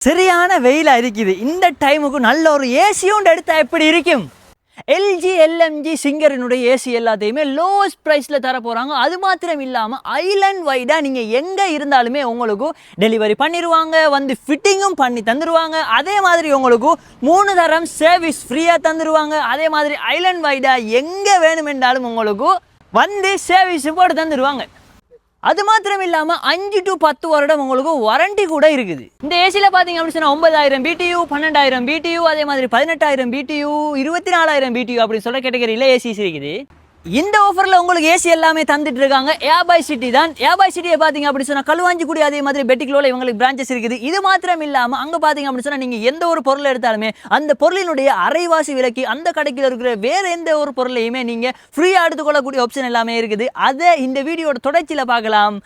சரியான வெயிலாக இருக்குது இந்த டைமுக்கு நல்ல ஒரு ஏசியும் எடுத்தா எப்படி இருக்கும்? எல்ஜி எல்எம்ஜி சிங்கரினுடைய ஏசி எல்லாத்தையுமே லோஸ்ட் ப்ரைஸில் தர போகிறாங்க அது மாத்திரம் இல்லாமல் ஐலண்ட் வைடாக நீங்கள் எங்கே இருந்தாலுமே உங்களுக்கு டெலிவரி பண்ணிடுவாங்க வந்து ஃபிட்டிங்கும் பண்ணி தந்துடுவாங்க அதே மாதிரி உங்களுக்கு மூணு தரம் சர்வீஸ் ஃப்ரீயாக தந்துடுவாங்க அதே மாதிரி ஐலண்ட் வைடாக எங்கே வேணுமென்றாலும் உங்களுக்கு வந்து சர்வீஸ் போட்டு தந்துடுவாங்க அது மாத்திரம் இல்லாமல் அஞ்சு டு பத்து வருடம் உங்களுக்கு வாரண்டி கூட இருக்குது. இந்த ஏசியில் பார்த்தீங்க அப்படின்னு சொன்னால் ஒன்பதாயிரம் பிடியூ பன்னெண்டாயிரம் பிடியூ அதே மாதிரி பதினெட்டாயிரம் பிடியூ இருபத்தி நாலாயிரம் பிடியூ அப்படின்னு சொல்ல கேட்டகரியில் ஏசிஸ் இருக்குது. இந்த ஆஃபரில் உங்களுக்கு ஏசி எல்லாமே தந்துட்டு இருக்காங்க ஏபாய் சிட்டி தான். ஏபாய் சிட்டியை பார்த்தீங்க அப்படி சொன்னா களுவாஞ்சிக்குடி அதே மாதிரி பெட்டிக்குள்ள இவங்களுக்கு பிரான்ச்சஸ் இருக்குது. இது மாத்திரம் இல்லாமல் அங்கே பார்த்தீங்க அப்படின்னு சொன்னால் நீங்கள் எந்த ஒரு பொருள் எடுத்தாலுமே அந்த பொருளினுடைய அரைவாசி விலைக்கு அந்த கடைக்கில் இருக்கிற வேறு எந்த ஒரு பொருளையுமே நீங்கள் ஃப்ரீயாக எடுத்துக்கொள்ளக்கூடிய ஆப்ஷன் எல்லாமே இருக்குது. அதை இந்த வீடியோட தொடர்ச்சியில் பார்க்கலாம்.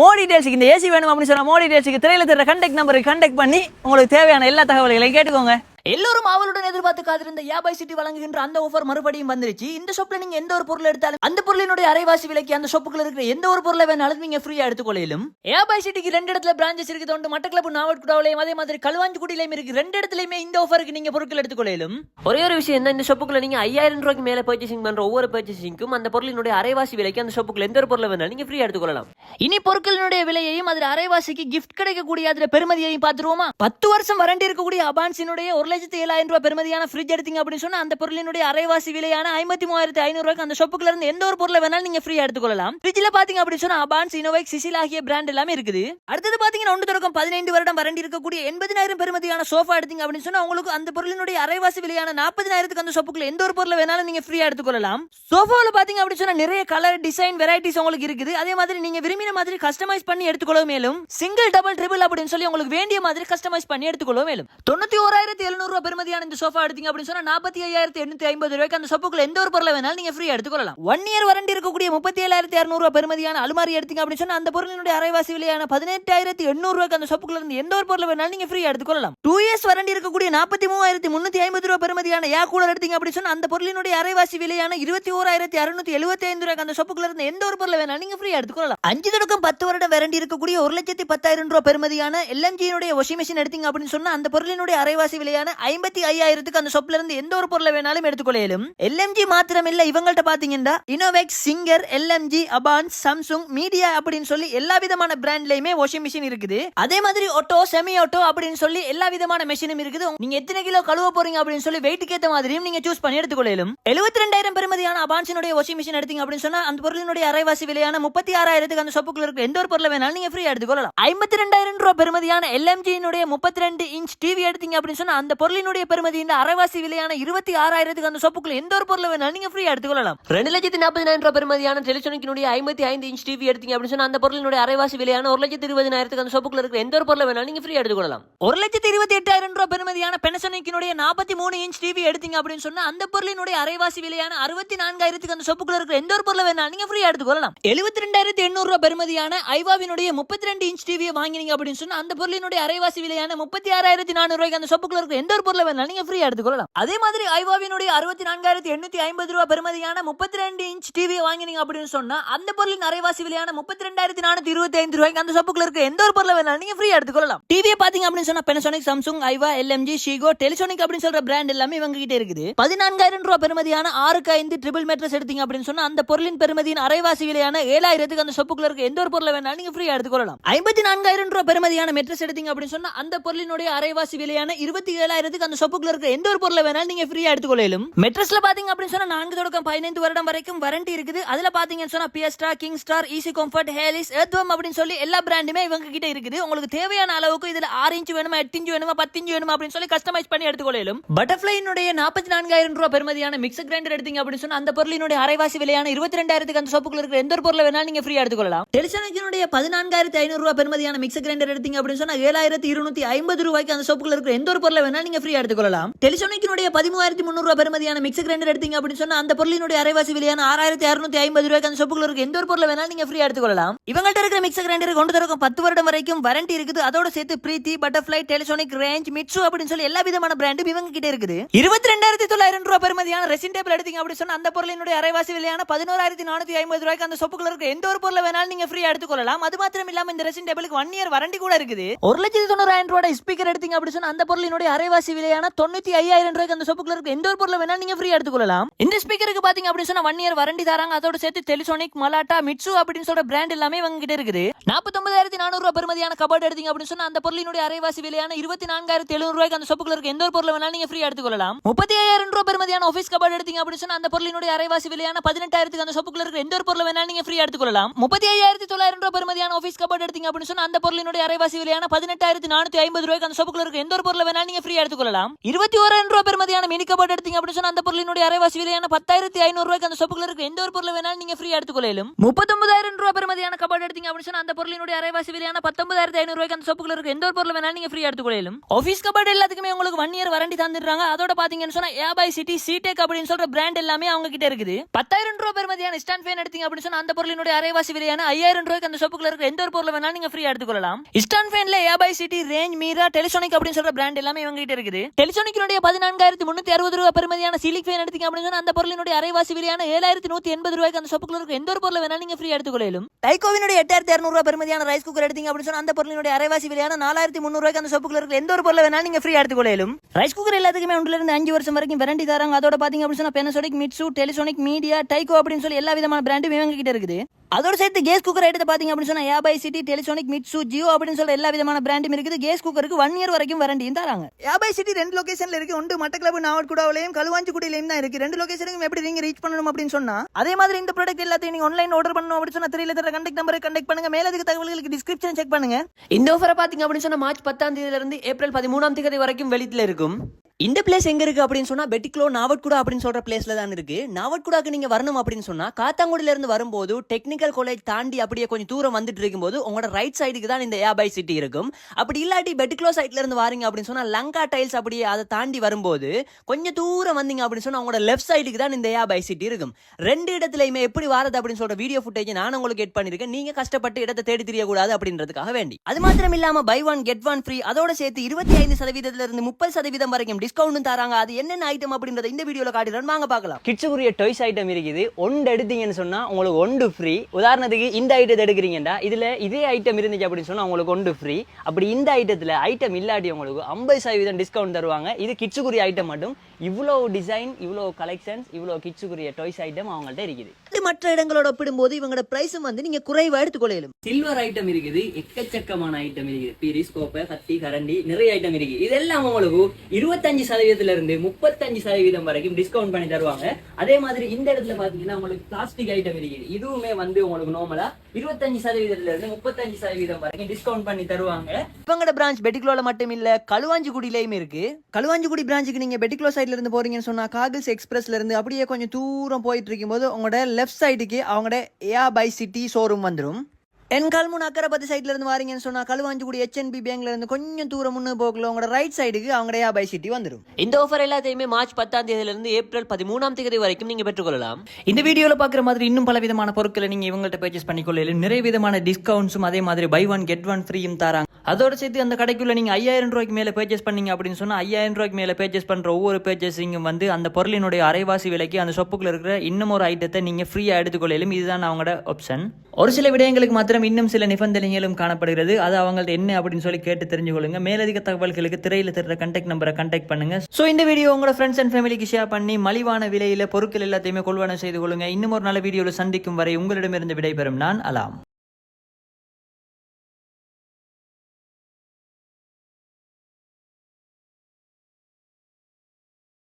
மோடி டீடைல்ஸுக்கு இந்த ஏசி வேணும் அப்படின்னு சொன்னால் மோடி டீடைல்ஸுக்கு திரையில் தர கண்டெக்ட் நம்பருக்கு கண்டெக்ட் பண்ணி உங்களுக்கு தேவையான எல்லா தகவல்களையும் கேட்டுக்கோங்க. எல்லோரும் அவளுடன் எதிர்பார்த்து காத்திருந்த யாபாய் சிட்டி வழங்குகின்ற அந்த ஆஃபர் மறுபடியும் வந்துருச்சு. இந்த ஷாப்ல நீங்க எந்த ஒரு பொருள் எடுத்தாலும் அந்த பொருளினுடைய அரைவாசி விலைக்கு அந்த ஷாப்புக்குள்ள இருக்கிற எந்த ஒரு பொருளை வேணாலும் நீங்க ஃப்ரீயா எடுத்துக்கொள்ளையிலும் யாபாய் சிட்டிக்கு ரெண்டு இடத்துல பிரான்ச்சஸ் இருக்குது. ஒன்று மட்டக்களப்பு நாவட்குடாவிலையும் அதே மாதிரி களுவாஞ்சிக்குடியிலையும் இருக்கு ரெண்டு இடத்துலயுமே இந்த ஆஃபருக்கு நீங்க பொருட்கள் எடுத்துக்கொள்ளையிலும் ஒரே ஒரு விஷயம் என்ன இந்த ஷாப்புக்குள்ள நீங்க ஐயாயிரம் ரூபாய்க்கு மேல பர்ச்சேசிங் பண்ற ஒவ்வொரு பர்ச்சேசிங்க்கும் அந்த பொருளினுடைய அரைவாசி விலைக்கு அந்த ஷாப்புக்குள்ள எந்த ஒரு பொருளை வேணாலும் நீங்க ஃப்ரீயா எடுத்துக்கொள்ளலாம். இனி பொருட்களினுடைய விலையையும் அதில் அரைவாசிக்கு கிஃப்ட் கிடைக்கக்கூடிய அதுல பெருமதியையும் பார்த்துருவோமா? பத்து வருஷம் வரண்டி இருக்கக்கூடிய அபான்ஸினுடைய ஒரு லட்சத்து ஏழாயிரம் ரூபாய் பெருமதியான ஃப்ரிட்ஜ் எடுத்தீங்க அப்படின்னு சொன்னா அந்த பொருளினுடைய அரைவாசி விலையான ஐம்பத்தி மூவாயிரத்தி ஐநூறு ரூபாய்க்கு அந்த ஷாப்புக்குள்ள இருந்து எந்த ஒரு பொருளை வேணாலும் நீங்க ஃப்ரீயா எடுத்துக்கொள்ளலாம். ஃப்ரிட்ஜ்ல பாத்தீங்க அப்படின்னு சொன்னா அபான்ஸ் இனோவைக் சிசில் ஆகிய பிராண்ட் எல்லாமே இருக்குது. அடுத்தது பாத்தீங்கன்னா ஒன்று தொடக்கம் பதினைந்து வருடம் வறண்டி இருக்கக்கூடிய எண்பதினாயிரம் பெருமதியான சோஃபா எடுத்தீங்க அப்படின்னு சொன்னா உங்களுக்கு அந்த பொருளினுடைய அரைவாசி விலையான நாற்பதினாயிரத்துக்கு அந்த ஷாப்புக்குள்ள எந்த ஒரு பொருளை வேணாலும் நீங்க ஃப்ரீயா எடுத்துக்கொள்ளலாம். சோஃபாவில் பாத்தீங்க அப்படின்னு சொன்னா நிறைய கலர் டிசைன் வெரைட்டிஸ் உங்களுக்கு இருக்குது. அதே மாதிரி நீங்க விரும்பின மாதிரி கஸ்டமைஸ் பண்ணி எடுத்துக்கொள்ள மேலும். சிங்கிள் டபுள் ட்ரிபிள் அப்படின்னு சொல்லி உங்களுக்கு வேண்டிய மாதிரி கஸ்டமைஸ் பண்ணி எடுத்துக்கொள்ள மேலும். தொண்ணூத்தி ஓராயிரத்தி எழுநூறு ரூபாய் பெருமதியான இந்த சோஃபா எடுத்தீங்க அப்படின்னு சொன்னா நாற்பத்தி ஐயாயிரத்தி எண்ணூத்தி ஐம்பது ரூபாய்க்கு அந்த சோப்புக்குள்ள எந்த ஒரு பொருளை வேணாலும் நீங்க ஃப்ரீ எடுத்துக்கொள்ளலாம். ஒன் இயர் வரண்டி இருக்கக்கூடிய முப்பத்தி ஏழாயிரத்தி இரநூறு பெருமதியான அலுமாரி எடுத்தீங்க அப்படின்னு சொன்னா அந்த பொருளினுடைய அரைவாசி விலையான பதினெட்டாயிரத்தி எண்ணூறு ரூபாய்க்கு அந்த சோப்புக்குள்ள இருந்து எந்த ஒரு பொருளை வேணாலும் நீங்க ஃப்ரீ எடுத்துக்கொள்ளலாம். டூ இயர்ஸ் வரண்டி இருக்கக்கூடிய நாற்பத்தி மூவாயிரத்தி முன்னூத்தி ஐம்பது ரூபாய் பெருமதியான ஏ கூலர் எடுத்தீங்க அப்படின்னு சொன்னா அந்த பொருளினுடைய அரைவாசி விலையான இருபத்தி ஓராயிரத்தி அறுநூத்தி எழுபத்தி ஐந்து ரூபாய்க்கு அந்த சோப்புக்குள்ள இருந்து எந்த ஒரு பொருளை வேணாலும் நீங்க ஃப்ரீ எடுத்துக்கொள்ளலாம். அஞ்சு தொடக்கம் பத்து வருடம் வரண்டி இருக்கக்கூடிய ஒரு லட்சத்தி பத்தாயிரம் ரூபாய் பெருமதியான எல்எம்ஜியினுடைய வாஷிங் மிஷின் எடுத்தீங்க அப்படின்னு சொன்னா அந்த பொருளினுடைய அரைவாசி விலையான ஐம்பத்தி ஐயாயிரத்துக்கு அந்த ஷாப்ல இருந்து எந்த ஒரு பொருளை வேணாலும் எடுத்துக்கொள்ளையிலும். எல்எம்ஜி மாத்திரம் இல்ல இவங்கள்ட்ட பாத்தீங்கன்னா இனோவேக்ஸ் சிங்கர் எல்எம்ஜி அபான்ஸ் சாம்சுங் மீடியா அப்படின்னு சொல்லி எல்லா விதமான பிராண்ட்லயுமே வாஷிங் மிஷின் இருக்குது. அதே மாதிரி ஆட்டோ செமி ஆட்டோ அப்படின்னு சொல்லி எல்லா விதமான மிஷினும் இருக்குது. நீங்க எத்தனை கிலோ கழுவ போறீங்க அப்படின்னு சொல்லி வெயிட்டுக்கு ஏத்த மாதிரியும் நீங்க சூஸ் பண்ணி எடுத்துக்கொள்ளையிலும். எழுபத்தி ரெண்டாயிரம் பெருமதியான அபான்ஸினுடைய வாஷிங் மிஷின் எடுத்தீங்க அப்படின்னு சொன்னா அந்த பொருளினுடைய அரைவாசி விலையான முப்பத்தி ஆறாயிரத்துக்கு அந்த ஷாப்புக்குள்ள இருக்க எந்த ஒரு பொருளை வேணாலும் நீங்க ஃப்ரீ எடுத்துக்கொள்ளலாம். ஐம்பத்தி ரெண்டாயிரம் ரூபாய் பெருமதியான எல்எம்ஜியினுடைய முப்பத்தி ரெண்டு இன்ச் டிவி எடுத்தீங்க அப்படின்னு சொன்னா அந்த பொருளினுடைய பெருமதி இந்த அரைவாசி விலையான இருபத்தி ஆறாயிரத்துக்கு அந்த ஷாப்புக்குள்ள எந்த ஒரு பொருளை வேணாலும் நீங்க ஃப்ரீ எடுத்துக்கொள்ளலாம். ரெண்டு லட்சத்தி நாற்பதினாயிரம் ரூபாய் பெருமதியான டெலிசோனிக்கினுடைய ஐம்பத்தி ஐந்து இன்ச் டிவி எடுத்தீங்க அப்படின்னு சொன்னா அந்த பொருளினுடைய அரைவாசி விலையான ஒரு லட்சத்தி இருபதினாயிரத்துக்கு அந்த ஷாப்புக்குள்ள இருக்கிற எந்த ஒரு பொருளை வேணாலும் நீங்க ஃப்ரீ எடுத்துக்கொள்ளலாம். ஒரு லட்சத்தி இருபத்தி எட்டாயிரம் ரூபாய் பெருமதியான பெனசனிக்கினுடைய நாற்பத்தி மூணு இன்ச் டிவி எடுத்தீங்க அப்படின்னு சொன்னா அந்த பொருளினுடைய அரைவாசி விலையான அறுபத்தி நான்காயிரத்துக்கு அந்த ஷாப்புக்குள்ள இருக்கிற எந்த ஒரு பொருளை வேணாலும் நீங்க ஃப்ரீ எடுத்துக்கொள்ளலாம். எழுபத்தி ரெண்டாயிரத்தி எண்ணூறு ரூபாய் பெருமதியான ஐவாவினுடைய முப்பத்தி ரெண்டு இன்ச் டிவியை வாங்கினீங்க அப்படின்னு சொன்னா அந்த பொருளினுடைய அரைவாசி விலையான முப்பத்தி ஆறாயிரத்தி நானூறு ரூபாய்க்கு அந்த ஷாப்புக்குள்ள இருக்கிற எந்த ஒரு பொருளை வேணாலும் நீங்க ஃப்ரீயா எடுத்துக்கொள்ளலாம். அதே மாதிரி ஐவாவினுடைய அறுபத்தி நான்காயிரத்தி எண்ணூத்தி ஐம்பது ரூபாய் பெருமதியான முப்பத்தி ரெண்டு இன்ச் டிவியை வாங்கினீங்க அப்படின்னு சொன்னா அந்த பொருளின் அரைவாசி விலையான முப்பத்தி ரெண்டாயிரத்தி நானூத்தி இருபத்தி ஐந்து ரூபாய்க்கு அந்த ஷாப்புக்குள்ள இருக்க எந்த ஒரு பொருளை வேணாலும் நீங்க ஃப்ரீயா எடுத்துக்கொள்ளலாம். டிவியை பாத்தீங்க அப்படின்னு சொன்னா பெனசோனிக் சாம்சங் ஐவா எல்எம்ஜி ஷிகோ டெலிசோனிக் அப்படின்னு சொல்ற பிராண்ட் எல்லாமே இவங்க கிட்ட இருக்குது. பதினான்காயிரம் ரூபாய் பெருமதியான ஆறுக்கு ஐந்து ட்ரிபிள் மேட்ரஸ் எடுத்தீங்க அப்படின்னு சொன்னா அந்த பொருளின் பெருமதியின் அரைவாசி விலையான ஏழாயிரத்துக்கு அந்த ஷாப்புக்குள்ள இருக்க எந்த ஒரு பொருளை வேணாலும் நீங்க ஃப்ரீயா எடுத்துக்கொள்ளலாம். ஐம்பத்தி நான்காயிரம் ரூபாய் பெருமதியான மெட்ரஸ் எடுத்தீங்க அப்படின்னு சொன்னா அந்த பொருளினுடைய அரைவாசி விலையான இருபத்தி ஏழாயிரத்துக்கு அந்த ஷாப்புக்குள்ள இருக்கிற எந்த ஒரு பொருளை வேணாலும் நீங்க ஃப்ரீயா எடுத்துக்கொள்ளும் மெட்ரஸ்ல பாத்தீங்க அப்படின்னு சொன்னா நான்கு தொடக்கம் பதினைந்து வருடம் வரைக்கும் வாரண்டி இருக்குது. அதுல பாத்தீங்கன்னு சொன்னா பிஎஸ்டா King Star easy comfort Hayleys எர்த்வம் அப்படின்னு சொல்லி எல்லா பிராண்டுமே இவங்க கிட்ட இருக்குது. உங்களுக்கு தேவையான அளவுக்கு இதுல ஆறு இன்ச் வேணுமா எட்டு இன்ச் வேணுமா பத்து இன்ச் வேணுமா அப்படின்னு சொல்லி கஸ்டமைஸ் பண்ணி எடுத்துக்கொள்ளும் பட்டர்ஃபிளைனுடைய நாற்பத்தி நான்காயிரம் ரூபாய் பெருமதியான மிக்சர் கிரைண்டர் எடுத்தீங்க அப்படின்னு சொன்னா அந்த பொருளினுடைய அரைவாசி விலையான இருபத்தி ரெண்டாயிரத்துக்கு அந்த ஷாப்புக்குள்ள இருக்கிற எந்த ஒரு பொருளை வேணாலும் நீங்க ஃப்ரீயா எடுத்துக்கொள்ளலாம். டெலிசனுடைய பதினான்காயிரத்தி ஐநூறு ரூபாய் பெருமதியான மிக்சர் கிரைண்டர் எடுத்தீங்க அப்படின்னு சொன்னா ஏழாயிரத்தி இருநூத்தி ஐம்பது ரூபாய்க்கு அந்த ஷாப்புக்குள்ள இருக்கிற எந்த ஒரு பொருளை வேணாலும் வேணாலும் நீங்க ஃப்ரீயா எடுத்துக்கொள்ளலாம். டெலிசோனிக்கினுடைய பதிமூவாயிரத்தி முந்நூறு ரூபாய் பெறுமதியான மிக்சர் கிரைண்டர் எடுத்தீங்க அப்படின்னு சொன்னா அந்த பொருளினுடைய அரைவாசி விலையான ஆறாயிரத்தி அறுநூத்தி ஐம்பது ரூபாய்க்கு அந்த ஷாப்புக்குள்ள இருக்க. எந்த ஒரு பொருள் வேணாலும் நீங்க ஃப்ரீயா எடுத்துக்கொள்ளலாம். இவங்கள்ட்ட இருக்கிற மிக்சர் கிரைண்டர் கொண்டு தரக்கும் பத்து வருடம் வரைக்கும் வாரண்டி இருக்குது. அதோட சேர்த்து பிரீத்தி பட்டர்ஃபிளை டெலிசோனிக் ரேஞ்ச் மிட்சு அப்படின்னு சொல்லி எல்லா விதமான பிராண்டும் இவங்க கிட்ட இருக்குது. இருபத்தி ரெண்டாயிரத்தி தொள்ளாயிரம் ரூபாய் பெருமதியான ரெசின் டேபிள் எடுத்தீங்க அப்படின்னு சொன்னா அந்த பொருளினுடைய அரைவாசி விலையான பதினோராயிரத்தி நானூத்தி ஐம்பது ரூபாய்க்கு அந்த ஷாப்புக்குள்ள இருக்க. எந்த ஒரு பொருள் வேணாலும் நீங்க ஃப்ரீயா எடுத்துக்கொள்ளலாம். அது மாத்திரம் இல்லாம இந்த ரெசின் டேபிளுக்கு ஒன் இயர் வாரண்டி கூட இருக்குது. ஒரு லட்சத்தி தொண்ணூறாயிரம் ரூபாய் ஸ்பீக்கர் எடுத்தீங்க அப்படின்னு சொன்னா அந்த பொருளினுடைய அரைவாசி விலையான தொண்ணூத்தி ஐயாயிரம் ரூபாய்க்கு அந்த ஷாப்புக்குள்ள இருக்க எந்த ஒரு பொருளை வேணாலும் நீங்க ஃப்ரீயா எடுத்துக்கொள்ளலாம். இந்த ஸ்பீக்கருக்கு பாத்தீங்க அப்படின்னு சொன்னா ஒன் இயர் வாரண்டி தராங்க. அதோட சேர்த்து டெலிசோனிக் மலாட்டா மிட்சு அப்படின்னு சொல்ற பிராண்ட் எல்லாமே இவங்க கிட்ட இருக்குது. நாற்பத்தொன்பதாயிரத்தி நானூறு ரூபாய் பெருமதியான கபோர்ட் எடுத்தீங்க அப்படின்னு சொன்னா அந்த பொருளினுடைய அரைவாசி விலையான இருபத்தி நான்காயிரத்தி எழுநூறு ரூபாய்க்கு அந்த ஷாப்புக்குள்ள இருக்க எந்த ஒரு பொருளை வேணாலும் நீங்க ஃப்ரீயா எடுத்துக்கொள்ளலாம். முப்பத்தி ஐயாயிரம் ரூபாய் பெருமதியான ஆஃபீஸ் கபோர்ட் எடுத்தீங்க அப்படின்னு சொன்னா அந்த பொருளினுடைய அரைவாசி விலையான பதினெட்டாயிரத்துக்கு அந்த ஷாப்புக்குள்ள இருக்க எந்த ஒரு பொருள் வேணாலும் நீங்க ஃப்ரீயா எடுத்துக்கொள்ளலாம். முப்பத்தி ஐயாயிரத்தி தொள்ளாயிரம் ரூபாய் பெருமதியான ஆஃபீஸ் கபோர்ட் எடுத்தீங்க அப்படின்னு சொன்னா அந்த பொருளினுடைய அரைவாசி விலையான பதினெட்டாயிரத்தி நானூத்தி ஐம்பது ரூபாய்க்கு அந்த ஷாப்புக்குள்ள இருக்க எந்த ஒரு பொருளை வேணாலும் நீங்க ஃப்ரீயா எடுத்துக்கொள்ளலாம். இருபத்தி ஓராயிரம் ரூபாய் பெருமதியான மினி கபோர்ட் எடுத்தீங்க அப்படின்னு சொன்னா அந்த பொருளினுடைய அரைவாசி விலையான பத்தாயிரத்தி ஐநூறு ரூபாய்க்கு அந்த சொப்புகள் இருக்கு. எந்த ஒரு பொருளை வேணாலும் நீங்க ஃப்ரீயா எடுத்துக்கொள்ளலாம். முப்பத்தொன்பதாயிரம் ரூபாய் பெருமதியான கபோர்ட் எடுத்தீங்க அப்படின்னு சொன்னா அந்த பொருளினுடைய அரைவாசி விலையான பத்தொன்பதாயிரத்தி ஐநூறு ரூபாய்க்கு அந்த சொப்புகள் இருக்கு. எந்த ஒரு பொருளை வேணாலும் நீங்க ஃப்ரீயா எடுத்துக்கொள்ளலாம். ஆஃபீஸ் கபோர்ட் எல்லாத்துக்குமே உங்களுக்கு ஒன் இயர் வாரண்டி தந்துடுறாங்க. அதோட பாத்தீங்கன்னு சொன்னா ஏபாய் சிட்டி சிடெக் அப்படின்னு சொல்ற பிராண்ட் எல்லாமே அவங்க கிட்ட இருக்குது. பத்தாயிரம் ரூபாய் பெருமதியான ஸ்டாண்ட் ஃபேன் எடுத்தீங்க அப்படின்னு சொன்னா அந்த பொருளினுடைய அரைவாசி விலையான ஐயாயிரம் ரூபாய்க்கு அந்த சொப்புகள் இருக்கு. எந்த ஒரு பொருளை வேணாலும் நீங்க ஃப்ரீயா எடுத்துக்கொள்ளலாம். ஸ்டாண்ட் ஃபேன்ல ஏபாய் சிட்டி ரேஞ்ச் மீரா டெலிசோனிக் அப்படின்னு சொல்ற பிராண்ட் எல்லாமே இவங்க கிட்ட இருக்குது. டெலிசோனிக்கினுடைய பதினான்காயிரத்தி முன்னூத்தி அறுபது ரூபாய் பெறுமதியான சீலிக் ஃபேன் எடுத்தீங்க அப்படின்னு சொன்னா அந்த பொருளினுடைய அரைவாசி விலையான ஏழாயிரத்தி நூத்தி எண்பது ரூபாய்க்கு அந்த ஷாப்புக்குள்ள இருக்க எந்த ஒரு பொருளை வேணாலும் நீங்க ஃப்ரீயா எடுத்துக்கொள்ளலாம். டைகோவினுடைய எட்டாயிரத்தி இரநூறு ரூபாய் பெறுமதியான ரைஸ் குக்கர் எடுத்தீங்க அப்படின்னு சொன்னா அந்த பொருளினுடைய அரைவாசி விலையான நாலாயிரத்தி முந்நூறு ரூபாய்க்கு அந்த ஷாப்புக்குள்ள இருக்க எந்த ஒரு பொருளை வேணாலும் நீங்க ஃப்ரீயா எடுத்துக்கொள்ளலாம். ரைஸ் குக்கர் எல்லாத்துக்குமே ஒன்றுல இருந்து அஞ்சு வருஷம் வரைக்கும் வாரண்டி தராங்க. அதோட பாத்தீங்க அப்படின்னு சொன்னா பெனசோனிக் மிட்சு டெலிசோனிக் மீடியா டைகோ அப்படின்னு சொல்லி எல்லா விதமான பிராண்டும் இவங்க கிட்ட இருக்குது. அதோட சேர்த்து கேஸ் குக்கர் எடுத்து பாத்தீங்க அப்படின்னு சொன்னா ஏபாய் சிட்டி டெலிசோனிக் மிட்சு ஜியோ அப்படின்னு சொல்ற எல்லா விதமான பிராண்டும் இருக்குது. கேஸ் குக்கருக்கு ஒன் இயர் வரைக்கும் வாரண்டியும் தராங்க. ஏபாய் சிட்டி ரெண்டு லொகேஷன்ல இருக்கு. ஒன்று மட்டக்களப்பு நாவட்குடாவிலையும் களுவாஞ்சிக்குடியிலையும் தான் இருக்கு. ரெண்டு லொகேஷனுக்கும் எப்படி நீங்க ரீச் பண்ணணும் அப்படின்னு சொன்னா அதே மாதிரி இந்த ப்ராடக்ட் எல்லாத்தையும் நீங்க ஆன்லைன் ஆர்டர் பண்ணணும் அப்படின்னு சொன்னா தெரியல தர கண்டக்ட் நம்பரை கண்டக்ட் பண்ணுங்க. மேலதிக தகவல்களுக்கு டிஸ்கிரிப்ஷன் செக் பண்ணுங்க. இந்த ஆஃபரை பாத்தீங்க அப்படின்னு சொன்னா மார்ச் பத்தாம் தேதியில இருந்து ஏப்ரல் பதிமூணாம் தேதி வரைக்கும் வெளியில இருக்கும். இந்த பிளேஸ் எங்க இருக்கு அப்படின்னு சொன்னா பெட்டிக்லோ நாவட்குடா அப்படின்னு சொல்ற பிளேஸ்ல தான் இருக்கு. நாவட்குடாக்கு நீங்க வரணும் அப்படின்னு சொன்னா காத்தாங்குடியில இருந்து வரும்போது டெக்னிக்கல் காலேஜ் தாண்டி அப்படியே கொஞ்சம் தூரம் வந்துட்டு இருக்கும்போது உங்களோட ரைட் சைடுக்கு தான் இந்த ஏபாய் சிட்டி இருக்கும். அப்படி இல்லாட்டி பெட்டிக்லோ சைட்ல இருந்து வாரீங்க அப்படின்னு சொன்னா லங்கா டைல்ஸ் அப்படியே அதை தாண்டி வரும்போது கொஞ்சம் தூரம் வந்தீங்க அப்படின்னு சொன்னா உங்களோட லெஃப்ட் சைடுக்கு தான் இந்த ஏபாய் சிட்டி இருக்கும். ரெண்டு இடத்துலயுமே எப்படி வாரது அப்படின்னு சொல்ற வீடியோ ஃபுட்டேஜ் நான் உங்களுக்கு எட் பண்ணிருக்கேன். நீங்க கஷ்டப்பட்டு இடத்தை தேடி தெரியக்கூடாது அப்படின்றதுக்காக வேண்டி. அது மாத்திரம் இல்லாம buy one get one free அதோட சேர்த்து இருபத்தி ஐந்து சதவீதத்துல இருந்து முப்பது சதவீதம் வரைக்கும் டிஸ்கவுண்டும் தராங்க. அது என்னென்ன ஐட்டம் அப்படின்றத இந்த வீடியோல காட்டுறேன் வாங்க பார்க்கலாம். கிட்ஸுக்குரிய டாய்ஸ் ஐட்டம் இருக்குது. ஒன்று எடுத்தீங்கன்னு சொன்னா உங்களுக்கு ஒன்று ஃப்ரீ உதாரணத்துக்கு இந்த ஐட்டத்தை எடுக்கிறீங்கடா இதுல இதே ஐட்டம் இருந்துச்சு அப்படின்னு சொன்னா உங்களுக்கு ஒன்று ஃப்ரீ அப்படி இந்த ஐட்டத்துல ஐட்டம் இல்லாட்டி உங்களுக்கு ஐம்பது சதவீதம் டிஸ்கவுண்ட் தருவாங்க. இது கிட்ஸுக்குரிய ஐட்டம் மட்டும். இவ்வளோ டிசைன் இவ்வளோ கலெக்ஷன்ஸ் இவ்வளோ கிட்ஸுக்குரிய டாய்ஸ் ஐட்டம் அவங்கள்ட்ட இருக்குது. இது மற்ற இடங்களோட ஒப்பிடும்போது இவங்களோட பிரைஸும் வந்து நீங்க குறைவா எடுத்துக்கொள்ளையிலும் சில்வர் ஐட்டம் இருக்குது எக்கச்சக்கமான ஐட்டம் இருக்குது. பீரிஸ்கோப்பை கத்தி கரண்டி நிறைய ஐட்டம் இருக்குது. இதெல்லாம் உங்களுக்கு இருபத்தஞ்சு சதவீதத்துல இருந்து முப்பத்தஞ்சு சதவீதம் வரைக்கும் டிஸ்கவுண்ட் பண்ணி தருவாங்க. அதே மாதிரி இந்த இடத்துல பாத்தீங்கன்னா உங்களுக்கு பிளாஸ்டிக் ஐட்டம் இருக்குது. இதுவுமே வந்து உங்களுக்கு நார்மலா இருபத்தஞ்சு சதவீதத்துல இருந்து முப்பத்தஞ்சு சதவீதம் வரைக்கும் டிஸ்கவுண்ட் பண்ணி தருவாங்க. இவங்களோட பிரான்ச் பெட்டிக்லோல மட்டும் இல்ல களுவாஞ்சிக்குடியிலயும் இருக்கு. களுவாஞ்சிக்குடி பிரான்ச்சுக்கு நீங்க பெட்டிக்லோ சைட்ல இருந்து போறீங்கன்னு சொன்னா காகில்ஸ் எக்ஸ்பிரஸ்ல இருந்து அப்படியே கொஞ்சம் தூரம் போயிட்டு இருக்கும்போது உங்களோட லெஃப்ட் சைடுக்கு அவங்களோட ஏயா பை சிட்டி ஷோரூம் வந்துடும் என் கல்முன் அக்கரப்பத்தி சைட்ல இருந்து வாரீங்கன்னு சொன்னா களுவாஞ்சிக்குடி ஹெச்என்பி பேங்க்ல இருந்து கொஞ்சம் தூரம் முன்னு போக்கல உங்களோட ரைட் சைடுக்கு அவங்களோட ஏயா பை சிட்டி வந்துடும் இந்த ஆஃபர் எல்லாத்தையுமே மார்ச் பத்தாம் தேதியில இருந்து ஏப்ரல் பதிமூணாம் தேதி வரைக்கும் நீங்க பெற்றுக்கொள்ளலாம். இந்த வீடியோல பாக்குற மாதிரி இன்னும் பல விதமான பொருட்களை நீங்க இவங்கள்ட்ட பர்ச்சேஸ் பண்ணிக்கொள்ளல நிறைய விதமான டிஸ்கவுண்ட்ஸும் அதே மாதிரி பை ஒன் கெட் ஒன் ஃப்ரீயும் தராங்க. அதோட சேர்த்து அந்த கடைக்குள்ள நீங்கள் ஐயாயிரம் ரூபாய்க்கு மேலே பர்ச்சேஸ் பண்ணீங்க அப்படின்னு சொன்னால் ஐயாயிரம் ரூபாய்க்கு மேலே பர்ச்சேஸ் பண்ற ஒவ்வொரு பர்ச்சேசிங்கும் வந்து அந்த பொருளினுடைய அரைவாசி விலைக்கு அந்த ஷாப்புக்குள்ள இருக்கிற இன்னும் ஒரு ஐட்டத்தை நீங்கள் ஃப்ரீயாக எடுத்துக்கொள்ளலும் இதுதான் அவங்களோட ஆப்ஷன் ஒரு சில விடயங்களுக்கு மாத்திரம் இன்னும் சில நிபந்தனைகளும் காணப்படுகிறது. அது அவங்கள்ட்ட என்ன அப்படின்னு சொல்லி கேட்டு தெரிஞ்சுக்கொள்ளுங்க. மேலதிக தகவல்களுக்கு திரையில் தெரிற கண்டெக்ட் நம்பரை கண்டெக்ட் பண்ணுங்க. ஸோ இந்த வீடியோ உங்களோட ஃப்ரெண்ட்ஸ் அண்ட் ஃபேமிலிக்கு ஷேர் பண்ணி மலிவான விலையில் பொருட்கள் எல்லாத்தையுமே கொள்வனம் செய்து கொள்ளுங்க. இன்னும் ஒரு நல்ல வீடியோவில் சந்திக்கும் வரை உங்களிடமிருந்து விடைபெறும் நான் அலாம்.